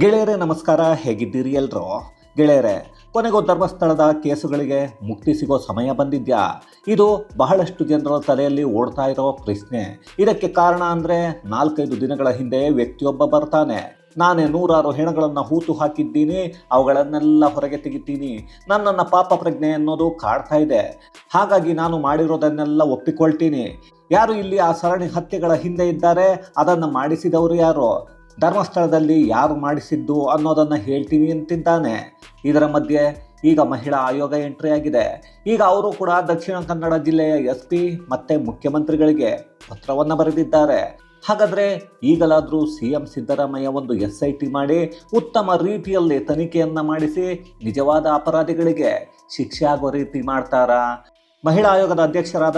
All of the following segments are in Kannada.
ಗೆಳೆಯರೇ, ನಮಸ್ಕಾರ. ಹೇಗಿದ್ದೀರಿ ಎಲ್ರು? ಗೆಳೆಯರೇ, ಕೊನೆಗೂ ಧರ್ಮಸ್ಥಳದ ಕೇಸುಗಳಿಗೆ ಮುಕ್ತಿ ಸಿಗೋ ಸಮಯ ಬಂದಿದ್ಯಾ? ಇದು ಬಹಳಷ್ಟು ಜನರ ತಲೆಯಲ್ಲಿ ಓಡ್ತಾ ಇರೋ ಪ್ರಶ್ನೆ. ಇದಕ್ಕೆ ಕಾರಣ ಅಂದರೆ ನಾಲ್ಕೈದು ದಿನಗಳ ಹಿಂದೆ ವ್ಯಕ್ತಿಯೊಬ್ಬ ಬರ್ತಾನೆ. ನಾನೇ ನೂರಾರು ಹೆಣಗಳನ್ನು ಹೂತು ಹಾಕಿದ್ದೀನಿ, ಅವುಗಳನ್ನೆಲ್ಲ ಹೊರಗೆ ತೆಗಿತೀನಿ. ನನ್ನನ್ನು ಪಾಪ ಪ್ರಜ್ಞೆ ಅನ್ನೋದು ಕಾಡ್ತಾ ಇದೆ. ಹಾಗಾಗಿ ನಾನು ಮಾಡಿರೋದನ್ನೆಲ್ಲ ಒಪ್ಪಿಕೊಳ್ತೀನಿ. ಯಾರು ಇಲ್ಲಿ ಆ ಸರಣಿ ಹತ್ಯೆಗಳ ಹಿಂದೆ ಇದ್ದಾರೆ, ಅದನ್ನು ಮಾಡಿಸಿದವರು ಯಾರು? ಧರ್ಮಸ್ಥಳದಲ್ಲಿ ಯಾರು ಮಾಡಿಸಿದ್ದು ಅನ್ನೋದನ್ನು ಹೇಳ್ತೀನಿ ಅಂತಿದ್ದಾನೆ. ಇದರ ಮಧ್ಯೆ ಈಗ ಮಹಿಳಾ ಆಯೋಗ ಎಂಟ್ರಿ ಆಗಿದೆ. ಈಗ ಅವರು ಕೂಡ ದಕ್ಷಿಣ ಕನ್ನಡ ಜಿಲ್ಲೆಯ ಎಸ್ ಪಿ ಮತ್ತು ಮುಖ್ಯಮಂತ್ರಿಗಳಿಗೆ ಪತ್ರವನ್ನು ಬರೆದಿದ್ದಾರೆ. ಹಾಗಾದರೆ ಈಗಲಾದರೂ ಸಿ ಎಂ ಸಿದ್ದರಾಮಯ್ಯ ಒಂದು ಎಸ್ ಐ ಟಿ ಮಾಡಿ ಉತ್ತಮ ರೀತಿಯಲ್ಲಿ ತನಿಖೆಯನ್ನು ಮಾಡಿಸಿ ನಿಜವಾದ ಅಪರಾಧಿಗಳಿಗೆ ಶಿಕ್ಷೆ ಆಗೋ ರೀತಿ ಮಾಡ್ತಾರಾ? ಮಹಿಳಾ ಆಯೋಗದ ಅಧ್ಯಕ್ಷರಾದ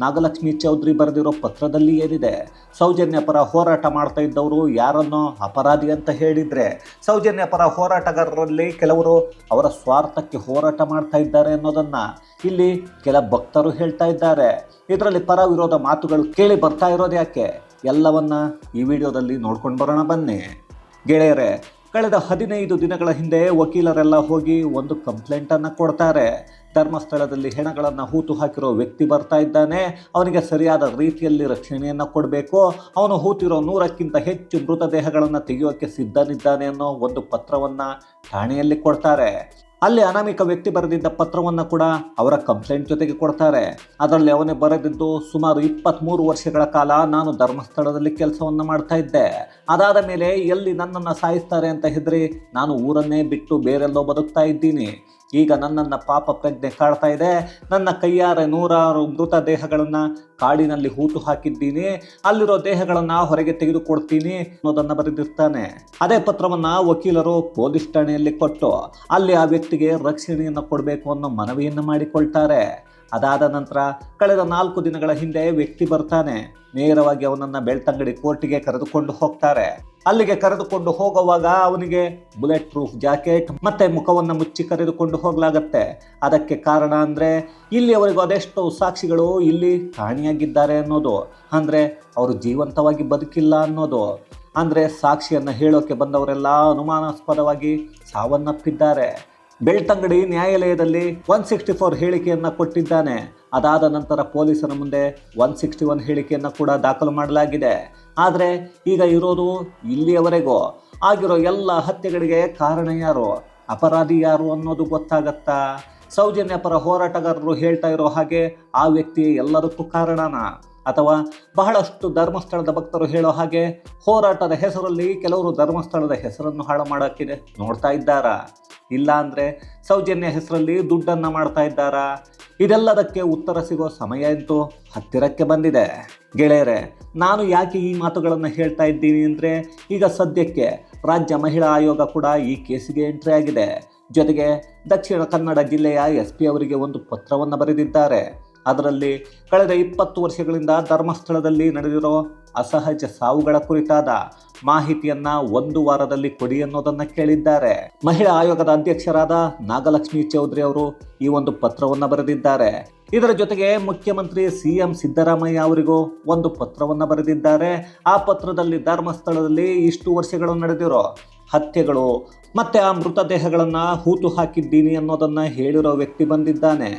ನಾಗಲಕ್ಷ್ಮಿ ಚೌಧರಿ ಬರೆದಿರೋ ಪತ್ರದಲ್ಲಿ ಏನಿದೆ? ಸೌಜನ್ಯ ಪರ ಹೋರಾಟ ಮಾಡ್ತಾ ಇದ್ದವರು ಯಾರನ್ನೋ ಅಪರಾಧಿ ಅಂತ ಹೇಳಿದರೆ ಸೌಜನ್ಯ ಪರ ಹೋರಾಟಗಾರರಲ್ಲಿ ಕೆಲವರು ಅವರ ಸ್ವಾರ್ಥಕ್ಕೆ ಹೋರಾಟ ಮಾಡ್ತಾ ಇದ್ದಾರೆ ಅನ್ನೋದನ್ನು ಇಲ್ಲಿ ಕೆಲ ಭಕ್ತರು ಹೇಳ್ತಾ ಇದ್ದಾರೆ. ಇದರಲ್ಲಿ ಪರ ವಿರೋಧ ಮಾತುಗಳು ಕೇಳಿ ಬರ್ತಾ ಇರೋದು ಯಾಕೆ? ಎಲ್ಲವನ್ನ ಈ ವಿಡಿಯೋದಲ್ಲಿ ನೋಡ್ಕೊಂಡು ಬರೋಣ ಬನ್ನಿ. ಗೆಳೆಯರೇ, ಕಳೆದ ಹದಿನೈದು ದಿನಗಳ ಹಿಂದೆ ವಕೀಲರೆಲ್ಲ ಹೋಗಿ ಒಂದು ಕಂಪ್ಲೇಂಟನ್ನು ಕೊಡ್ತಾರೆ. ಧರ್ಮಸ್ಥಳದಲ್ಲಿ ಹೆಣಗಳನ್ನು ಹೂತು ಹಾಕಿರೋ ವ್ಯಕ್ತಿ ಬರ್ತಾ ಇದ್ದಾನೆ. ಅವನಿಗೆ ಸರಿಯಾದ ರೀತಿಯಲ್ಲಿ ರಕ್ಷಣೆಯನ್ನು ಕೊಡಬೇಕು. ಅವನು ಹೂತಿರೋ ನೂರಕ್ಕಿಂತ ಹೆಚ್ಚು ಮೃತದೇಹಗಳನ್ನು ತೆಗೆಯೋಕ್ಕೆ ಸಿದ್ಧನಿದ್ದಾನೆ ಅನ್ನೋ ಒಂದು ಪತ್ರವನ್ನು ಠಾಣೆಯಲ್ಲಿ ಕೊಡ್ತಾರೆ. ಅಲ್ಲಿ ಅನಾಮಿಕ ವ್ಯಕ್ತಿ ಬರೆದಿದ್ದ ಪತ್ರವನ್ನು ಕೂಡ ಅವರ ಕಂಪ್ಲೇಂಟ್ ಜೊತೆಗೆ ಕೊಡ್ತಾರೆ. ಅದರಲ್ಲಿ ಅವನೇ ಬರೆದಿದ್ದು, ಸುಮಾರು ಇಪ್ಪತ್ತ್ಮೂರು ವರ್ಷಗಳ ಕಾಲ ನಾನು ಧರ್ಮಸ್ಥಳದಲ್ಲಿ ಕೆಲಸವನ್ನು ಮಾಡ್ತಾ ಇದ್ದೆ. ಅದಾದ ಮೇಲೆ ಎಲ್ಲಿ ನನ್ನನ್ನು ಸಾಯಿಸ್ತಾರೆ ಅಂತ ಹೆದರಿ ನಾನು ಊರನ್ನೇ ಬಿಟ್ಟು ಬೇರೆಲ್ಲೋ ಬದುಕ್ತಾ ಇದ್ದೀನಿ. ಈಗ ನನ್ನನ್ನು ಪಾಪ ಪ್ರಜ್ಞೆ ಕಾಡ್ತಾ ಇದೆ. ನನ್ನ ಕೈಯಾರೆ ನೂರಾರು ಮೃತ ದೇಹಗಳನ್ನು ಕಾಡಿನಲ್ಲಿ ಹೂತು ಹಾಕಿದ್ದೀನಿ. ಅಲ್ಲಿರೋ ದೇಹಗಳನ್ನು ಹೊರಗೆ ತೆಗೆದುಕೊಡ್ತೀನಿ ಅನ್ನೋದನ್ನು ಬರೆದಿರ್ತಾನೆ. ಅದೇ ಪತ್ರವನ್ನು ವಕೀಲರು ಪೊಲೀಸ್ ಠಾಣೆಯಲ್ಲಿ ಕೊಟ್ಟು ಅಲ್ಲಿ ಆ ವ್ಯಕ್ತಿಗೆ ರಕ್ಷಣೆಯನ್ನು ಕೊಡಬೇಕು ಅನ್ನೋ ಮನವಿಯನ್ನು ಮಾಡಿಕೊಳ್ತಾರೆ. ಅದಾದ ನಂತರ ಕಳೆದ ನಾಲ್ಕು ದಿನಗಳ ಹಿಂದೆ ವ್ಯಕ್ತಿ ಬರ್ತಾನೆ. ನೇರವಾಗಿ ಅವನನ್ನು ಬೆಳ್ತಂಗಡಿ ಕೋರ್ಟಿಗೆ ಕರೆದುಕೊಂಡು ಹೋಗ್ತಾರೆ. ಅಲ್ಲಿಗೆ ಕರೆದುಕೊಂಡು ಹೋಗುವಾಗ ಅವನಿಗೆ ಬುಲೆಟ್ ಪ್ರೂಫ್ ಜಾಕೆಟ್ ಮತ್ತೆ ಮುಖವನ್ನು ಮುಚ್ಚಿ ಕರೆದುಕೊಂಡು ಹೋಗಲಾಗತ್ತೆ. ಅದಕ್ಕೆ ಕಾರಣ ಅಂದರೆ ಇಲ್ಲಿಯವರೆಗೂ ಅದೆಷ್ಟೋ ಸಾಕ್ಷಿಗಳು ಇಲ್ಲಿ ಕಾಣಿಯಾಗಿದ್ದಾರೆ ಅನ್ನೋದು. ಅಂದರೆ ಅವರು ಜೀವಂತವಾಗಿ ಬದುಕಿಲ್ಲ ಅನ್ನೋದು. ಅಂದರೆ ಸಾಕ್ಷಿಯನ್ನು ಹೇಳೋಕೆ ಬಂದವರೆಲ್ಲ ಅನುಮಾನಾಸ್ಪದವಾಗಿ ಸಾವನ್ನಪ್ಪಿದ್ದಾರೆ. ಬೆಳ್ತಂಗಡಿ ನ್ಯಾಯಾಲಯದಲ್ಲಿ ಒನ್ ಸಿಕ್ಸ್ಟಿ ಫೋರ್ ಹೇಳಿಕೆಯನ್ನು ಕೊಟ್ಟಿದ್ದಾನೆ. ಅದಾದ ನಂತರ ಪೊಲೀಸರ ಮುಂದೆ ಒನ್ ಸಿಕ್ಸ್ಟಿ ಒನ್ ಹೇಳಿಕೆಯನ್ನು ಕೂಡ ದಾಖಲು ಮಾಡಲಾಗಿದೆ. ಆದರೆ ಈಗ ಇರೋದು ಇಲ್ಲಿಯವರೆಗೂ. ಆಗಿರೋ ಎಲ್ಲ ಹತ್ಯೆಗಳಿಗೆ ಕಾರಣ ಯಾರು? ಅಪರಾಧಿ ಯಾರು ಅನ್ನೋದು ಗೊತ್ತಾಗತ್ತಾ? ಸೌಜನ್ಯ ಪರ ಹೋರಾಟಗಾರರು ಹೇಳ್ತಾ ಇರೋ ಹಾಗೆ ಆ ವ್ಯಕ್ತಿ ಎಲ್ಲದಕ್ಕೂ ಕಾರಣನ? ಅಥವಾ ಬಹಳಷ್ಟು ಧರ್ಮಸ್ಥಳದ ಭಕ್ತರು ಹೇಳೋ ಹಾಗೆ ಹೋರಾಟದ ಹೆಸರಲ್ಲಿ ಕೆಲವರು ಧರ್ಮಸ್ಥಳದ ಹೆಸರನ್ನು ಹಾಳು ಮಾಡೋಕ್ಕಿದೆ. ನೋಡ್ತಾ ಇದ್ದಾರಾ? ಇಲ್ಲ ಅಂದರೆ ಸೌಜನ್ಯ ಹೆಸರಲ್ಲಿ ದುಡ್ಡನ್ನು ಮಾಡ್ತಾ ಇದ್ದಾರಾ? ಇದೆಲ್ಲದಕ್ಕೆ ಉತ್ತರ ಸಿಗೋ ಸಮಯ ಅಂತೂ ಹತ್ತಿರಕ್ಕೆ ಬಂದಿದೆ. ಗೆಳೆಯರೆ, ನಾನು ಯಾಕೆ ಈ ಮಾತುಗಳನ್ನು ಹೇಳ್ತಾ ಇದ್ದೀನಿ ಅಂದರೆ ಈಗ ಸದ್ಯಕ್ಕೆ ರಾಜ್ಯ ಮಹಿಳಾ ಆಯೋಗ ಕೂಡ ಈ ಕೇಸಿಗೆ ಎಂಟ್ರಿ ಆಗಿದೆ. ಜೊತೆಗೆ ದಕ್ಷಿಣ ಕನ್ನಡ ಜಿಲ್ಲೆಯ ಎಸ್ ಪಿ ಅವರಿಗೆ ಒಂದು ಪತ್ರವನ್ನು ಬರೆದಿದ್ದಾರೆ. ಅದರಲ್ಲಿ ಕಳೆದ ಇಪ್ಪತ್ತು ವರ್ಷಗಳಿಂದ ಧರ್ಮಸ್ಥಳದಲ್ಲಿ ನಡೆದಿರೋ ಅಸಹಜ ಸಾವುಗಳ ಕುರಿತಾದ ಮಾಹಿತಿಯನ್ನ ಒಂದು ವಾರದಲ್ಲಿ ಕೊಡಿ ಅನ್ನೋದನ್ನ ಕೇಳಿದ್ದಾರೆ. ಮಹಿಳಾ ಆಯೋಗದ ಅಧ್ಯಕ್ಷರಾದ ನಾಗಲಕ್ಷ್ಮಿ ಚೌಧರಿ ಅವರು ಈ ಒಂದು ಪತ್ರವನ್ನ ಬರೆದಿದ್ದಾರೆ. ಇದರ ಜೊತೆಗೆ ಮುಖ್ಯಮಂತ್ರಿ ಸಿ ಎಂ ಸಿದ್ದರಾಮಯ್ಯ ಅವರಿಗೂ ಒಂದು ಪತ್ರವನ್ನ ಬರೆದಿದ್ದಾರೆ. ಆ ಪತ್ರದಲ್ಲಿ ಧರ್ಮಸ್ಥಳದಲ್ಲಿ ಇಷ್ಟು ವರ್ಷಗಳು ನಡೆದಿರೋ ಹತ್ಯೆಗಳು, ಮತ್ತೆ ಆ ಮೃತದೇಹಗಳನ್ನು ಹೂತು ಹಾಕಿದ್ದೀನಿ ಅನ್ನೋದನ್ನ ಹೇಳಿರೋ ವ್ಯಕ್ತಿ ಬಂದಿದ್ದಾನೆ.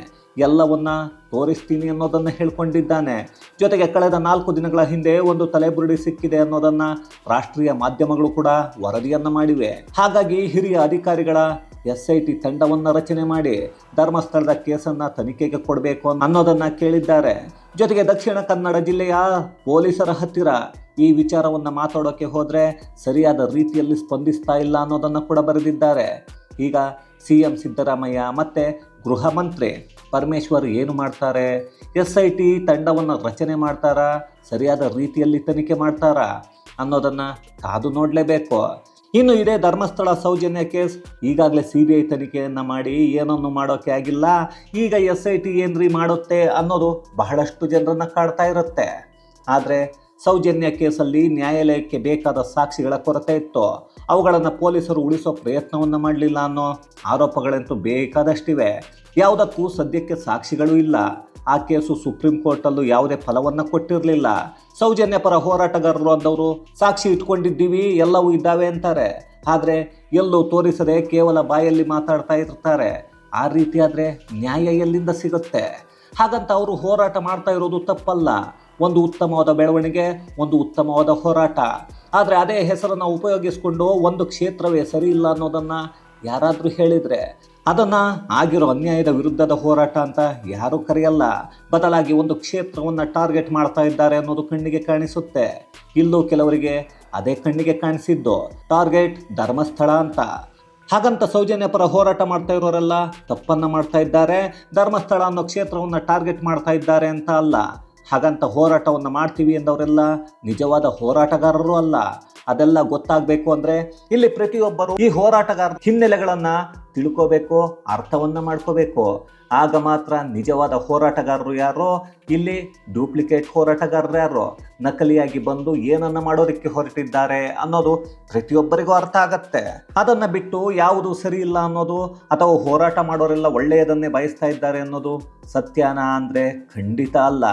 ಎಲ್ಲವನ್ನ ತೋರಿಸ್ತೀನಿ ಅನ್ನೋದನ್ನು ಹೇಳ್ಕೊಂಡಿದ್ದಾನೆ. ಜೊತೆಗೆ ಕಳೆದ ನಾಲ್ಕು ದಿನಗಳ ಹಿಂದೆ ಒಂದು ತಲೆಬುರುಡಿ ಸಿಕ್ಕಿದೆ ಅನ್ನೋದನ್ನ ರಾಷ್ಟ್ರೀಯ ಮಾಧ್ಯಮಗಳು ಕೂಡ ವರದಿಯನ್ನು ಮಾಡಿವೆ. ಹಾಗಾಗಿ ಹಿರಿಯ ಅಧಿಕಾರಿಗಳ ಎಸ್ ಐ ಟಿ ತಂಡವನ್ನು ರಚನೆ ಮಾಡಿ ಧರ್ಮಸ್ಥಳದ ಕೇಸನ್ನು ತನಿಖೆಗೆ ಕೊಡಬೇಕು ಅನ್ನೋದನ್ನು ಕೇಳಿದ್ದಾರೆ. ಜೊತೆಗೆ ದಕ್ಷಿಣ ಕನ್ನಡ ಜಿಲ್ಲೆಯ ಪೊಲೀಸರ ಹತ್ತಿರ ಈ ವಿಚಾರವನ್ನು ಮಾತಾಡೋಕೆ ಹೋದರೆ ಸರಿಯಾದ ರೀತಿಯಲ್ಲಿ ಸ್ಪಂದಿಸ್ತಾ ಇಲ್ಲ ಅನ್ನೋದನ್ನು ಕೂಡ ಬರೆದಿದ್ದಾರೆ. ಈಗ ಸಿ ಎಂ ಸಿದ್ದರಾಮಯ್ಯ ಮತ್ತು ಗೃಹ ಮಂತ್ರಿ ಪರಮೇಶ್ವರ್ ಏನು ಮಾಡ್ತಾರೆ? ಎಸ್ ಐ ಟಿ ತಂಡವನ್ನು ರಚನೆ ಮಾಡ್ತಾರಾ? ಸರಿಯಾದ ರೀತಿಯಲ್ಲಿ ತನಿಖೆ ಮಾಡ್ತಾರಾ? ಅನ್ನೋದನ್ನು ಕಾದು ನೋಡಲೇಬೇಕು. ಇನ್ನು ಇದೇ ಧರ್ಮಸ್ಥಳ ಸೌಜನ್ಯ ಕೇಸ್. ಈಗಾಗಲೇ ಸಿ ಬಿ ಐ ತನಿಖೆಯನ್ನು ಮಾಡಿ ಏನನ್ನು ಮಾಡೋಕ್ಕೆ ಆಗಿಲ್ಲ? ಈಗ ಎಸ್ ಐ ಟಿ ಏನ್ರಿ ಮಾಡುತ್ತೆ ಅನ್ನೋದು ಬಹಳಷ್ಟು ಜನರನ್ನು ಕಾಡ್ತಾ ಇರುತ್ತೆ. ಆದರೆ ಸೌಜನ್ಯ ಕೇಸಲ್ಲಿ ನ್ಯಾಯಾಲಯಕ್ಕೆ ಬೇಕಾದ ಸಾಕ್ಷಿಗಳ ಕೊರತೆ ಇತ್ತು. ಅವುಗಳನ್ನು ಪೊಲೀಸರು ಉಳಿಸೋ ಪ್ರಯತ್ನವನ್ನು ಮಾಡಲಿಲ್ಲ ಅನ್ನೋ ಆರೋಪಗಳಂತೂ ಬೇಕಾದಷ್ಟಿವೆ. ಯಾವುದಕ್ಕೂ ಸದ್ಯಕ್ಕೆ ಸಾಕ್ಷಿಗಳು ಇಲ್ಲ. ಆ ಕೇಸು ಸುಪ್ರೀಂ ಕೋರ್ಟಲ್ಲೂ ಯಾವುದೇ ಫಲವನ್ನು ಕೊಟ್ಟಿರಲಿಲ್ಲ. ಸೌಜನ್ಯ ಪರ ಹೋರಾಟಗಾರರು ಅಂದವರು, ಸಾಕ್ಷಿ ಇಟ್ಕೊಂಡಿದ್ದೀವಿ, ಎಲ್ಲವೂ ಇದ್ದಾವೆ ಅಂತಾರೆ. ಆದರೆ ಎಲ್ಲೂ ತೋರಿಸದೆ ಕೇವಲ ಬಾಯಲ್ಲಿ ಮಾತಾಡ್ತಾ ಇರ್ತಾರೆ. ಆ ರೀತಿಯಾದರೆ ನ್ಯಾಯ ಎಲ್ಲಿಂದ ಸಿಗುತ್ತೆ? ಹಾಗಂತ ಅವರು ಹೋರಾಟ ಮಾಡ್ತಾ ಇರೋದು ತಪ್ಪಲ್ಲ. ಒಂದು ಉತ್ತಮವಾದ ಬೆಳವಣಿಗೆ, ಒಂದು ಉತ್ತಮವಾದ ಹೋರಾಟ. ಆದರೆ ಅದೇ ಹೆಸರನ್ನು ಉಪಯೋಗಿಸಿಕೊಂಡು ಒಂದು ಕ್ಷೇತ್ರವೇ ಸರಿ ಇಲ್ಲ ಅನ್ನೋದನ್ನು ಯಾರಾದರೂ ಹೇಳಿದರೆ ಅದನ್ನು ಆಗಿರೋ ಅನ್ಯಾಯದ ವಿರುದ್ಧದ ಹೋರಾಟ ಅಂತ ಯಾರೂ ಕರೆಯಲ್ಲ. ಬದಲಾಗಿ ಒಂದು ಕ್ಷೇತ್ರವನ್ನು ಟಾರ್ಗೆಟ್ ಮಾಡ್ತಾ ಇದ್ದಾರೆ ಅನ್ನೋದು ಕಣ್ಣಿಗೆ ಕಾಣಿಸುತ್ತೆ. ಇಲ್ಲೂ ಕೆಲವರಿಗೆ ಅದೇ ಕಣ್ಣಿಗೆ ಕಾಣಿಸಿದ್ದು, ಟಾರ್ಗೆಟ್ ಧರ್ಮಸ್ಥಳ ಅಂತ. ಹಾಗಂತ ಸೌಜನ್ಯ ಪರ ಹೋರಾಟ ಮಾಡ್ತಾ ಇರೋರೆಲ್ಲ ತಪ್ಪನ್ನು ಮಾಡ್ತಾ ಇದ್ದಾರೆ, ಧರ್ಮಸ್ಥಳ ಅನ್ನೋ ಕ್ಷೇತ್ರವನ್ನು ಟಾರ್ಗೆಟ್ ಮಾಡ್ತಾ ಇದ್ದಾರೆ ಅಂತ ಅಲ್ಲ. ಹಾಗಂತ ಹೋರಾಟವನ್ನು ಮಾಡ್ತೀವಿ ಎಂದವರೆಲ್ಲ ನಿಜವಾದ ಹೋರಾಟಗಾರರು ಅಲ್ಲ. ಅದೆಲ್ಲ ಗೊತ್ತಾಗಬೇಕು ಅಂದರೆ ಇಲ್ಲಿ ಪ್ರತಿಯೊಬ್ಬರು ಈ ಹೋರಾಟಗಾರ ಹಿನ್ನೆಲೆಗಳನ್ನು ತಿಳ್ಕೋಬೇಕು, ಅರ್ಥವನ್ನು ಮಾಡ್ಕೋಬೇಕು. ಆಗ ಮಾತ್ರ ನಿಜವಾದ ಹೋರಾಟಗಾರರು ಯಾರೋ, ಇಲ್ಲಿ ಡೂಪ್ಲಿಕೇಟ್ ಹೋರಾಟಗಾರರು ಯಾರೋ, ನಕಲಿಯಾಗಿ ಬಂದು ಏನನ್ನು ಮಾಡೋದಕ್ಕೆ ಹೊರಟಿದ್ದಾರೆ ಅನ್ನೋದು ಪ್ರತಿಯೊಬ್ಬರಿಗೂ ಅರ್ಥ ಆಗತ್ತೆ. ಅದನ್ನು ಬಿಟ್ಟು ಯಾವುದು ಸರಿ ಇಲ್ಲ ಅನ್ನೋದು ಅಥವಾ ಹೋರಾಟ ಮಾಡೋರೆಲ್ಲ ಒಳ್ಳೆಯದನ್ನೇ ಬಯಸ್ತಾ ಇದ್ದಾರೆ ಅನ್ನೋದು ಸತ್ಯನಾ ಅಂದರೆ ಖಂಡಿತ ಅಲ್ಲ.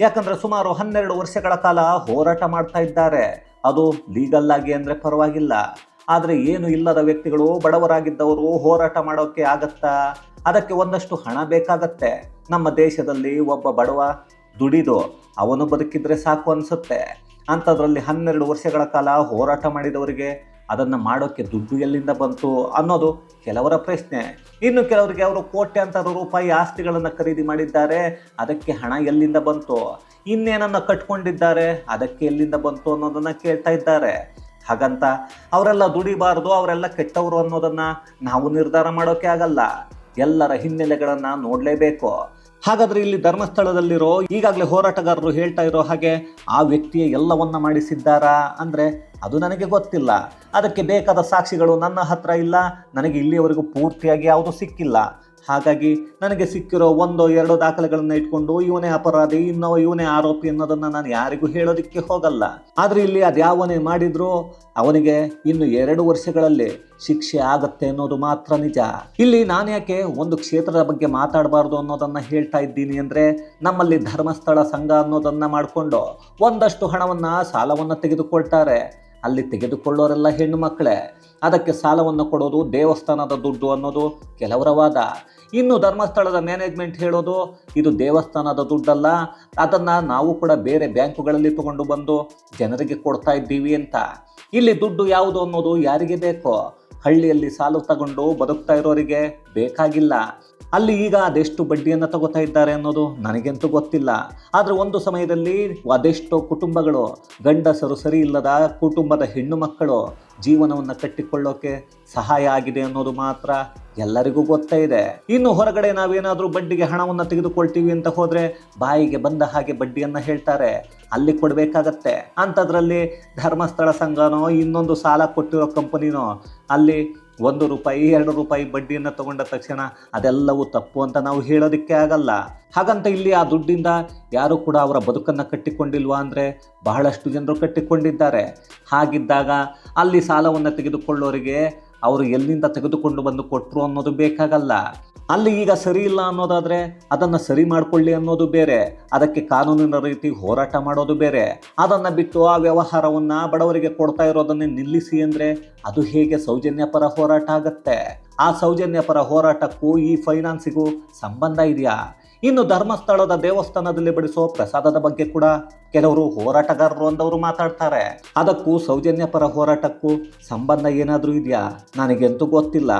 ಯಾಕಂದ್ರೆ ಸುಮಾರು ಹನ್ನೆರಡು ವರ್ಷಗಳ ಕಾಲ ಹೋರಾಟ ಮಾಡ್ತಾ ಇದ್ದಾರೆ. ಅದು ಲೀಗಲ್ ಆಗಿ ಅಂದರೆ ಪರವಾಗಿಲ್ಲ. ಆದರೆ ಏನು ಇಲ್ಲದ ವ್ಯಕ್ತಿಗಳು ಬಡವರಾಗಿದ್ದವರು ಹೋರಾಟ ಮಾಡೋಕ್ಕೆ ಆಗತ್ತಾ? ಅದಕ್ಕೆ ಒಂದಷ್ಟು ಹಣ ಬೇಕಾಗತ್ತೆ. ನಮ್ಮ ದೇಶದಲ್ಲಿ ಒಬ್ಬ ಬಡವ ದುಡಿದು ಅವನು ಬದುಕಿದ್ರೆ ಸಾಕು ಅನಿಸುತ್ತೆ. ಅಂಥದ್ರಲ್ಲಿ ಹನ್ನೆರಡು ವರ್ಷಗಳ ಕಾಲ ಹೋರಾಟ ಮಾಡಿದವರಿಗೆ ಅದನ್ನು ಮಾಡೋಕ್ಕೆ ದುಡ್ಡು ಎಲ್ಲಿಂದ ಬಂತು ಅನ್ನೋದು ಕೆಲವರ ಪ್ರಶ್ನೆ. ಇನ್ನು ಕೆಲವರಿಗೆ ಅವರು ಕೋಟ್ಯಾಂತರ ರೂಪಾಯಿ ಆಸ್ತಿಗಳನ್ನು ಖರೀದಿ ಮಾಡಿದ್ದಾರೆ, ಅದಕ್ಕೆ ಹಣ ಎಲ್ಲಿಂದ ಬಂತು? ಇನ್ನೇನನ್ನು ಕಟ್ಕೊಂಡಿದ್ದಾರೆ, ಅದಕ್ಕೆ ಎಲ್ಲಿಂದ ಬಂತು ಅನ್ನೋದನ್ನು ಕೇಳ್ತಾ ಇದ್ದಾರೆ. ಹಾಗಂತ ಅವರೆಲ್ಲ ದುಡಿಬಾರ್ದು, ಅವರೆಲ್ಲ ಕೆಟ್ಟವರು ಅನ್ನೋದನ್ನು ನಾವು ನಿರ್ಧಾರ ಮಾಡೋಕ್ಕೆ ಆಗಲ್ಲ. ಎಲ್ಲರ ಹಿನ್ನೆಲೆಗಳನ್ನು ನೋಡಲೇಬೇಕು. ಹಾಗಾದ್ರೆ ಇಲ್ಲಿ ಧರ್ಮಸ್ಥಳದಲ್ಲಿರೋ, ಈಗಾಗಲೇ ಹೋರಾಟಗಾರರು ಹೇಳ್ತಾ ಇರೋ ಹಾಗೆ ಆ ವ್ಯಕ್ತಿಯ ಎಲ್ಲವನ್ನ ಮಾಡಿಸಿದ್ದಾರಾ? ಅಂದ್ರೆ ಅದು ನನಗೆ ಗೊತ್ತಿಲ್ಲ. ಅದಕ್ಕೆ ಬೇಕಾದ ಸಾಕ್ಷಿಗಳು ನನ್ನ ಹತ್ರ ಇಲ್ಲ, ನನಗೆ ಇಲ್ಲಿಯವರೆಗೂ ಪೂರ್ತಿಯಾಗಿ ಯಾವುದು ಸಿಕ್ಕಿಲ್ಲ. ಹಾಗಾಗಿ ನನಗೆ ಸಿಕ್ಕಿರೋ ಒಂದೋ ಎರಡು ದಾಖಲೆಗಳನ್ನ ಇಟ್ಕೊಂಡು ಇವನೇ ಅಪರಾಧಿ, ಇನ್ನೋ ಇವನೇ ಆರೋಪಿ ಅನ್ನೋದನ್ನ ನಾನು ಯಾರಿಗೂ ಹೇಳೋದಕ್ಕೆ ಹೋಗಲ್ಲ. ಆದ್ರೆ ಇಲ್ಲಿ ಅದ್ಯಾವನೇ ಮಾಡಿದ್ರು ಅವನಿಗೆ ಇನ್ನು ಎರಡು ವರ್ಷಗಳಲ್ಲಿ ಶಿಕ್ಷೆ ಆಗತ್ತೆ ಅನ್ನೋದು ಮಾತ್ರ ನಿಜ. ಇಲ್ಲಿ ನಾನ್ಯಾಕೆ ಒಂದು ಕ್ಷೇತ್ರದ ಬಗ್ಗೆ ಮಾತಾಡಬಾರ್ದು ಅನ್ನೋದನ್ನ ಹೇಳ್ತಾ ಇದ್ದೀನಿ ಅಂದ್ರೆ ನಮ್ಮಲ್ಲಿ ಧರ್ಮಸ್ಥಳ ಸಂಘ ಅನ್ನೋದನ್ನ ಮಾಡಿಕೊಂಡು ಒಂದಷ್ಟು ಹಣವನ್ನ ಸಾಲವನ್ನ ತೆಗೆದುಕೊಳ್ತಾರೆ. ಅಲ್ಲಿ ತೆಗೆದುಕೊಳ್ಳೋರೆಲ್ಲ ಹೆಣ್ಣು ಮಕ್ಕಳೇ, ಅದಕ್ಕೆ ಸಾಲವನ್ನು ಕೊಡೋದು, ದೇವಸ್ಥಾನದ ದುಡ್ಡು ಅನ್ನೋದು ಕೆಲವರ ವಾದ. ಇನ್ನು ಧರ್ಮಸ್ಥಳದ ಮ್ಯಾನೇಜ್ಮೆಂಟ್ ಹೇಳೋದು, ಇದು ದೇವಸ್ಥಾನದ ದುಡ್ಡಲ್ಲ, ಅದನ್ನು ನಾವು ಕೂಡ ಬೇರೆ ಬ್ಯಾಂಕುಗಳಲ್ಲಿ ತಗೊಂಡು ಬಂದು ಜನರಿಗೆ ಕೊಡ್ತಾ ಇದ್ದೀವಿ ಅಂತ. ಇಲ್ಲಿ ದುಡ್ಡು ಯಾವುದು ಅನ್ನೋದು ಯಾರಿಗೆ ಬೇಕೋ ಹಳ್ಳಿಯಲ್ಲಿ ಸಾಲು ತಗೊಂಡು ಬದುಕ್ತಾ ಇರೋರಿಗೆ ಬೇಕಾಗಿಲ್ಲ. ಅಲ್ಲಿ ಈಗ ಅದೆಷ್ಟು ಬಡ್ಡಿಯನ್ನು ತಗೋತಾ ಇದ್ದಾರೆ ಅನ್ನೋದು ನನಗಂತೂ ಗೊತ್ತಿಲ್ಲ. ಆದರೆ ಒಂದು ಸಮಯದಲ್ಲಿ ಅದೆಷ್ಟೋ ಕುಟುಂಬಗಳು, ಗಂಡಸರು ಸರಿ ಇಲ್ಲದ ಕುಟುಂಬದ ಹೆಣ್ಣು ಮಕ್ಕಳು ಜೀವನವನ್ನು ಕಟ್ಟಿಕೊಳ್ಳೋಕೆ ಸಹಾಯ ಆಗಿದೆ ಅನ್ನೋದು ಮಾತ್ರ ಎಲ್ಲರಿಗೂ ಗೊತ್ತೇ ಇದೆ. ಇನ್ನು ಹೊರಗಡೆ ನಾವೇನಾದರೂ ಬಡ್ಡಿಗೆ ಹಣವನ್ನು ತೆಗೆದುಕೊಳ್ತೀವಿ ಅಂತ ಹೋದರೆ ಬಾಯಿಗೆ ಬಂದ ಹಾಗೆ ಬಡ್ಡಿಯನ್ನು ಹೇಳ್ತಾರೆ. ಅಲ್ಲಿ ಕೊಡಬೇಕಾಗತ್ತೆ. ಅಂಥದ್ರಲ್ಲಿ ಧರ್ಮಸ್ಥಳ ಸಂಘನೋ ಇನ್ನೊಂದು ಸಾಲ ಕೊಟ್ಟಿರೋ ಕಂಪನಿನೋ ಅಲ್ಲಿ ಒಂದು ರೂಪಾಯಿ, ಎರಡು ರೂಪಾಯಿ ಬಡ್ಡಿಯನ್ನು ತಗೊಂಡ ತಕ್ಷಣ ಅದೆಲ್ಲವೂ ತಪ್ಪು ಅಂತ ನಾವು ಹೇಳೋದಕ್ಕೆ ಆಗಲ್ಲ. ಹಾಗಂತ ಇಲ್ಲಿ ಆ ದುಡ್ಡಿಂದ ಯಾರು ಕೂಡ ಅವರ ಬದುಕನ್ನು ಕಟ್ಟಿಕೊಂಡಿಲ್ವಾ ಅಂದರೆ ಬಹಳಷ್ಟು ಜನರು ಕಟ್ಟಿಕೊಂಡಿದ್ದಾರೆ. ಹಾಗಿದ್ದಾಗ ಅಲ್ಲಿ ಸಾಲವನ್ನು ತೆಗೆದುಕೊಳ್ಳೋರಿಗೆ ಅವರು ಎಲ್ಲಿಂದ ತೆಗೆದುಕೊಂಡು ಬಂದು ಕೊಟ್ಟರು ಅನ್ನೋದು ಬೇಕಾಗಲ್ಲ. ಅಲ್ಲಿ ಈಗ ಸರಿ ಇಲ್ಲ ಅನ್ನೋದಾದರೆ ಅದನ್ನು ಸರಿ ಮಾಡಿಕೊಳ್ಳಿ ಅನ್ನೋದು ಬೇರೆ. ಅದಕ್ಕೆ ಕಾನೂನಿನ ರೀತಿ ಹೋರಾಟ ಮಾಡೋದು ಬೇರೆ. ಅದನ್ನು ಬಿಟ್ಟು ಆ ವ್ಯವಹಾರವನ್ನು ಬಡವರಿಗೆ ಕೊಡ್ತಾ ಇರೋದನ್ನೇ ನಿಲ್ಲಿಸಿ ಅಂದರೆ ಅದು ಹೇಗೆ ಸೌಜನ್ಯ ಪರ ಹೋರಾಟ ಆಗತ್ತೆ? ಆ ಸೌಜನ್ಯ ಪರ ಹೋರಾಟಕ್ಕೂ ಈ ಫೈನಾನ್ಸಿಗೂ ಸಂಬಂಧ ಇದೆಯಾ? ಇನ್ನು ಧರ್ಮಸ್ಥಳದ ದೇವಸ್ಥಾನದಲ್ಲಿ ಬಡಿಸೋ ಪ್ರಸಾದದ ಬಗ್ಗೆ ಕೂಡ ಕೆಲವರು ಹೋರಾಟಗಾರರು ಅಂದವರು ಮಾತಾಡ್ತಾರೆ. ಅದಕ್ಕೂ ಸೌಜನ್ಯ ಪರ ಹೋರಾಟಕ್ಕೂ ಸಂಬಂಧ ಏನಾದರೂ ಇದೆಯಾ? ನನಗೆಂತೂ ಗೊತ್ತಿಲ್ಲ.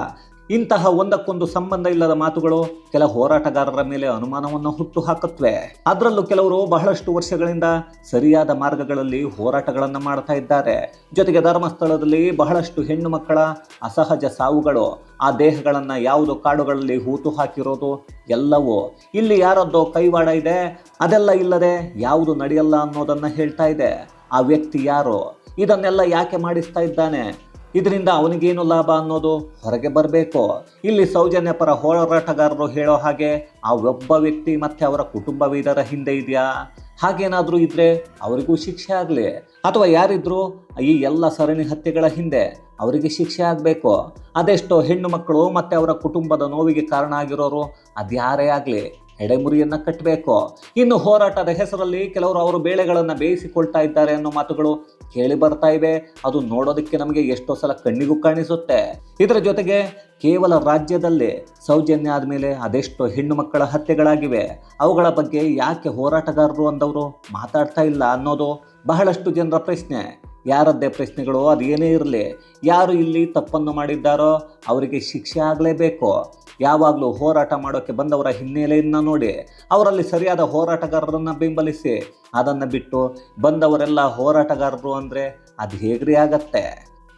ಇಂತಹ ಒಂದಕ್ಕೊಂದು ಸಂಬಂಧ ಇಲ್ಲದ ಮಾತುಗಳು ಕೆಲ ಹೋರಾಟಗಾರರ ಮೇಲೆ ಅನುಮಾನವನ್ನು ಹುಟ್ಟು ಹಾಕುತ್ತವೆ ಅದರಲ್ಲೂ ಕೆಲವರು ಬಹಳಷ್ಟು ವರ್ಷಗಳಿಂದ ಸರಿಯಾದ ಮಾರ್ಗಗಳಲ್ಲಿ ಹೋರಾಟಗಳನ್ನು ಮಾಡ್ತಾ ಇದ್ದಾರೆ. ಜೊತೆಗೆ ಧರ್ಮಸ್ಥಳದಲ್ಲಿ ಬಹಳಷ್ಟು ಹೆಣ್ಣು ಮಕ್ಕಳ ಅಸಹಜ ಸಾವುಗಳು, ಆ ದೇಹಗಳನ್ನು ಯಾವುದು ಕಾಡುಗಳಲ್ಲಿ ಹೂತು ಹಾಕಿರೋದು ಎಲ್ಲವೂ ಇಲ್ಲಿ ಯಾರದ್ದೋ ಕೈವಾಡ ಇದೆ, ಅದೆಲ್ಲ ಇಲ್ಲದೆ ಯಾವುದು ನಡೆಯಲ್ಲ ಅನ್ನೋದನ್ನು ಹೇಳ್ತಾ ಇದೆ. ಆ ವ್ಯಕ್ತಿ ಯಾರು? ಇದನ್ನೆಲ್ಲ ಯಾಕೆ ಮಾಡಿಸ್ತಾ ಇದ್ದಾನೆ? ಇದರಿಂದ ಅವನಿಗೇನು ಲಾಭ ಅನ್ನೋದು ಹೊರಗೆ ಬರಬೇಕು. ಇಲ್ಲಿ ಸೌಜನ್ಯ ಪರ ಹೋರಾಟಗಾರರು ಹೇಳೋ ಹಾಗೆ ಆ ಒಬ್ಬ ವ್ಯಕ್ತಿ ಮತ್ತೆ ಅವರ ಕುಟುಂಬವೇ ಇದರ ಹಿಂದೆ ಇದೆಯಾ? ಹಾಗೇನಾದರೂ ಇದ್ರೆ ಅವರಿಗೂ ಶಿಕ್ಷೆ ಆಗಲಿ. ಅಥವಾ ಯಾರಿದ್ರು ಈ ಎಲ್ಲ ಸರಣಿ ಹತ್ಯೆಗಳ ಹಿಂದೆ ಅವರಿಗೆ ಶಿಕ್ಷೆ ಆಗಬೇಕು. ಅದೆಷ್ಟೋ ಹೆಣ್ಣು ಮಕ್ಕಳು ಮತ್ತು ಅವರ ಕುಟುಂಬದ ನೋವಿಗೆ ಕಾರಣ ಆಗಿರೋರು ಅದ್ಯಾರೇ ಆಗಲಿ. ಎಡೆಮುರಿಯನ್ನ ಕಟ್ಟಬೇಕು ಇನ್ನು ಹೋರಾಟದ ಹೆಸರಲ್ಲಿ ಕೆಲವರು ಅವರು ಬೇಳೆಗಳನ್ನು ಬೇಯಿಸಿಕೊಳ್ತಾ ಇದ್ದಾರೆ ಅನ್ನೋ ಮಾತುಗಳು ಕೇಳಿ ಬರ್ತಾ ಇವೆ. ಅದು ನೋಡೋದಕ್ಕೆ ನಮಗೆ ಎಷ್ಟೋ ಸಲ ಕಣ್ಣಿಗೂ ಕಾಣಿಸುತ್ತೆ. ಇದರ ಜೊತೆಗೆ ಕೇವಲ ರಾಜ್ಯದಲ್ಲಿ ಸೌಜನ್ಯ ಆದಮೇಲೆ ಅದೆಷ್ಟೋ ಹೆಣ್ಣು ಮಕ್ಕಳ ಹತ್ಯೆಗಳಾಗಿವೆ. ಅವುಗಳ ಬಗ್ಗೆ ಯಾಕೆ ಹೋರಾಟಗಾರರು ಅಂದವರು ಮಾತಾಡ್ತಾ ಇಲ್ಲ ಅನ್ನೋದು ಬಹಳಷ್ಟು ಜನರ ಪ್ರಶ್ನೆ. ಯಾರದ್ದೇ ಪ್ರಶ್ನೆಗಳು ಅದೇನೇ ಇರಲಿ. ಯಾರು ಇಲ್ಲಿ ತಪ್ಪನ್ನು ಮಾಡಿದ್ದಾರೋ ಅವರಿಗೆ ಶಿಕ್ಷೆ ಆಗಲೇಬೇಕು. ಯಾವಾಗಲೂ ಹೋರಾಟ ಮಾಡೋಕ್ಕೆ ಬಂದವರ ಹಿನ್ನೆಲೆಯನ್ನು ನೋಡಿ ಅವರಲ್ಲಿ ಸರಿಯಾದ ಹೋರಾಟಗಾರರನ್ನು ಬೆಂಬಲಿಸಿ ಅದನ್ನು ಬಿಟ್ಟು ಬಂದವರೆಲ್ಲ ಹೋರಾಟಗಾರರು ಅಂದರೆ ಅದು ಹೇಗ್ರಿ ಆಗತ್ತೆ?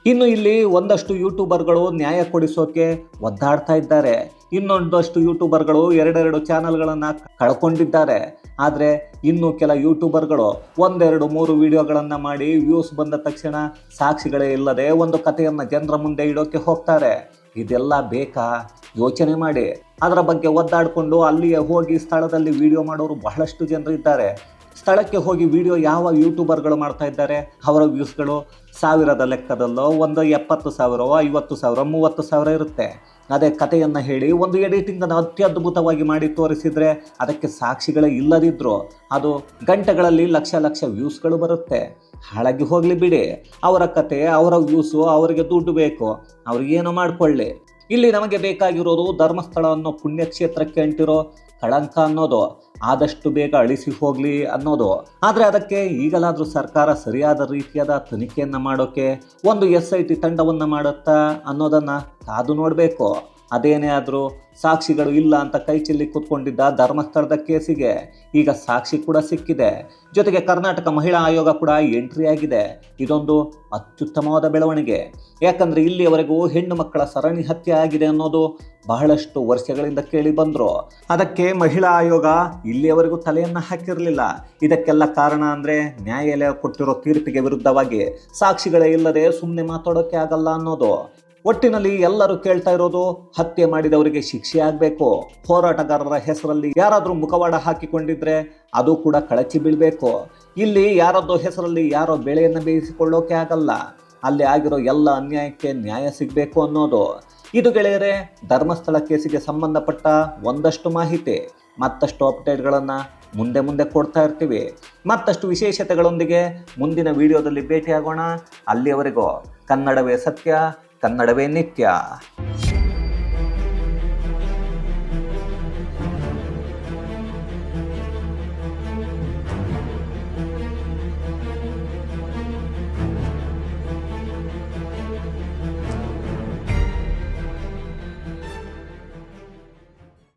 ಇನ್ನು ಇಲ್ಲಿ ಒಂದಷ್ಟು ಯೂಟ್ಯೂಬರ್ಗಳು ನ್ಯಾಯ ಕೊಡಿಸೋಕೆ ಒದ್ದಾಡ್ತಾ ಇದ್ದಾರೆ. ಇನ್ನೊಂದಷ್ಟು ಯೂಟ್ಯೂಬರ್ಗಳು ಎರಡೆರಡು ಚಾನಲ್ಗಳನ್ನು ಕಳ್ಕೊಂಡಿದ್ದಾರೆ. ಆದರೆ ಇನ್ನು ಕೆಲ ಯೂಟ್ಯೂಬರ್ಗಳು ಒಂದೆರಡು ಮೂರು ವಿಡಿಯೋಗಳನ್ನು ಮಾಡಿ ವ್ಯೂಸ್ ಬಂದ ತಕ್ಷಣ ಸಾಕ್ಷಿಗಳೇ ಇಲ್ಲದೆ ಒಂದು ಕಥೆಯನ್ನು ಜನರ ಮುಂದೆ ಇಡೋಕ್ಕೆ ಹೋಗ್ತಾರೆ. ಇದೆಲ್ಲ ಬೇಕಾ? ಯೋಚನೆ ಮಾಡಿ. ಅದರ ಬಗ್ಗೆ ಒದ್ದಾಡಿಕೊಂಡು ಅಲ್ಲಿಗೆ ಹೋಗಿ ಸ್ಥಳದಲ್ಲಿ ವಿಡಿಯೋ ಮಾಡೋರು ಬಹಳಷ್ಟು ಜನರು ಇದ್ದಾರೆ. ಸ್ಥಳಕ್ಕೆ ಹೋಗಿ ವಿಡಿಯೋ ಯಾವ ಯೂಟ್ಯೂಬರ್ಗಳು ಮಾಡ್ತಾ ಇದ್ದಾರೆ? ಅವರ ವ್ಯೂಸ್ಗಳು ಸಾವಿರದ ಲೆಕ್ಕದಲ್ಲೋ ಒಂದು ಎಪ್ಪತ್ತು ಸಾವಿರವೋ ಐವತ್ತು ಸಾವಿರ ಮೂವತ್ತು ಸಾವಿರ ಇರುತ್ತೆ. ಅದೇ ಕಥೆಯನ್ನು ಹೇಳಿ ಒಂದು ಎಡಿಟಿಂಗನ್ನು ಅತ್ಯದ್ಭುತವಾಗಿ ಮಾಡಿ ತೋರಿಸಿದರೆ ಅದಕ್ಕೆ ಸಾಕ್ಷಿಗಳೇ ಇಲ್ಲದಿದ್ದರೂ ಅದು ಗಂಟೆಗಳಲ್ಲಿ ಲಕ್ಷ ಲಕ್ಷ ವ್ಯೂಸ್ಗಳು ಬರುತ್ತೆ. ಹಾಳಾಗಿ ಹೋಗಲಿ ಬಿಡಿ. ಅವರ ಕತೆ, ಅವರ ವ್ಯೂಸು ಅವರಿಗೆ ದುಡ್ಡು ಬೇಕು. ಅವ್ರಿಗೇನೋ ಮಾಡಿಕೊಳ್ಳಿ. ಇಲ್ಲಿ ನಮಗೆ ಬೇಕಾಗಿರೋದು ಧರ್ಮಸ್ಥಳ ಅನ್ನೋ ಪುಣ್ಯಕ್ಷೇತ್ರಕ್ಕೆ ಅಂಟಿರೋ ಕಳಂಕ ಅನ್ನೋದು. ಆದಷ್ಟು ಬೇಗ ಅಳಿಸಿ ಹೋಗಲಿ ಅನ್ನೋದು. ಆದರೆ ಅದಕ್ಕೆ ಈಗಲಾದರೂ ಸರ್ಕಾರ ಸರಿಯಾದ ರೀತಿಯಾದ ತನಿಖೆಯನ್ನು ಮಾಡೋಕ್ಕೆ ಒಂದು ಎಸ್ ಐ ಟಿ ತಂಡವನ್ನು ಮಾಡುತ್ತಾ ಅನ್ನೋದನ್ನು ಕಾದು ನೋಡಬೇಕು. ಅದೇನೇ ಆದರೂ ಸಾಕ್ಷಿಗಳು ಇಲ್ಲ ಅಂತ ಕೈ ಚೆಲ್ಲಿ ಕೂತ್ಕೊಂಡಿದ್ದ ಧರ್ಮಸ್ಥಳದ ಕೇಸಿಗೆ ಈಗ ಸಾಕ್ಷಿ ಕೂಡ ಸಿಕ್ಕಿದೆ. ಜೊತೆಗೆ ಕರ್ನಾಟಕ ಮಹಿಳಾ ಆಯೋಗ ಕೂಡ ಎಂಟ್ರಿ ಆಗಿದೆ. ಇದೊಂದು ಅತ್ಯುತ್ತಮವಾದ ಬೆಳವಣಿಗೆ. ಯಾಕಂದರೆ ಇಲ್ಲಿಯವರೆಗೂ ಹೆಣ್ಣು ಮಕ್ಕಳ ಸರಣಿ ಹತ್ಯೆ ಆಗಿದೆ ಅನ್ನೋದು ಬಹಳಷ್ಟು ವರ್ಷಗಳಿಂದ ಕೇಳಿ ಬಂದರು. ಅದಕ್ಕೆ ಮಹಿಳಾ ಆಯೋಗ ಇಲ್ಲಿಯವರೆಗೂ ತಲೆಯನ್ನು ಹಾಕಿರಲಿಲ್ಲ. ಇದಕ್ಕೆಲ್ಲ ಕಾರಣ ಅಂದರೆ ನ್ಯಾಯಾಲಯ ಕೊಟ್ಟಿರೋ ತೀರ್ಪಿಗೆ ವಿರುದ್ಧವಾಗಿ ಸಾಕ್ಷಿಗಳೇ ಇಲ್ಲದೆ ಸುಮ್ಮನೆ ಮಾತಾಡೋಕೆ ಆಗಲ್ಲ ಅನ್ನೋದು. ಒಟ್ಟಿನಲ್ಲಿ ಎಲ್ಲರೂ ಕೇಳ್ತಾ ಇರೋದು, ಹತ್ಯೆ ಮಾಡಿದವರಿಗೆ ಶಿಕ್ಷೆ ಆಗಬೇಕು. ಹೋರಾಟಗಾರರ ಹೆಸರಲ್ಲಿ ಯಾರಾದರೂ ಮುಖವಾಡ ಹಾಕಿಕೊಂಡಿದ್ರೆ ಅದು ಕೂಡ ಕಳಚಿ ಬೀಳಬೇಕು. ಇಲ್ಲಿ ಯಾರದ್ದೋ ಹೆಸರಲ್ಲಿ ಯಾರೋ ಬೆಳೆಯನ್ನು ಬೇಯಿಸಿಕೊಳ್ಳೋಕೆ ಆಗಲ್ಲ. ಅಲ್ಲಿ ಆಗಿರೋ ಎಲ್ಲ ಅನ್ಯಾಯಕ್ಕೆ ನ್ಯಾಯ ಸಿಗಬೇಕು ಅನ್ನೋದು. ಇದು ಗೆಳೆಯರೆ, ಧರ್ಮಸ್ಥಳ ಕೇಸಿಗೆ ಸಂಬಂಧಪಟ್ಟ ಒಂದಷ್ಟು ಮಾಹಿತಿ. ಮತ್ತಷ್ಟು ಅಪ್ಡೇಟ್ಗಳನ್ನು ಮುಂದೆ ಮುಂದೆ ಕೊಡ್ತಾ ಇರ್ತೀವಿ. ಮತ್ತಷ್ಟು ವಿಶೇಷತೆಗಳೊಂದಿಗೆ ಮುಂದಿನ ವಿಡಿಯೋದಲ್ಲಿ ಭೇಟಿಯಾಗೋಣ. ಅಲ್ಲಿಯವರೆಗೂ ಕನ್ನಡವೇ ಸತ್ಯ ಕನ್ನಡವೇ ನಿತ್ಯ.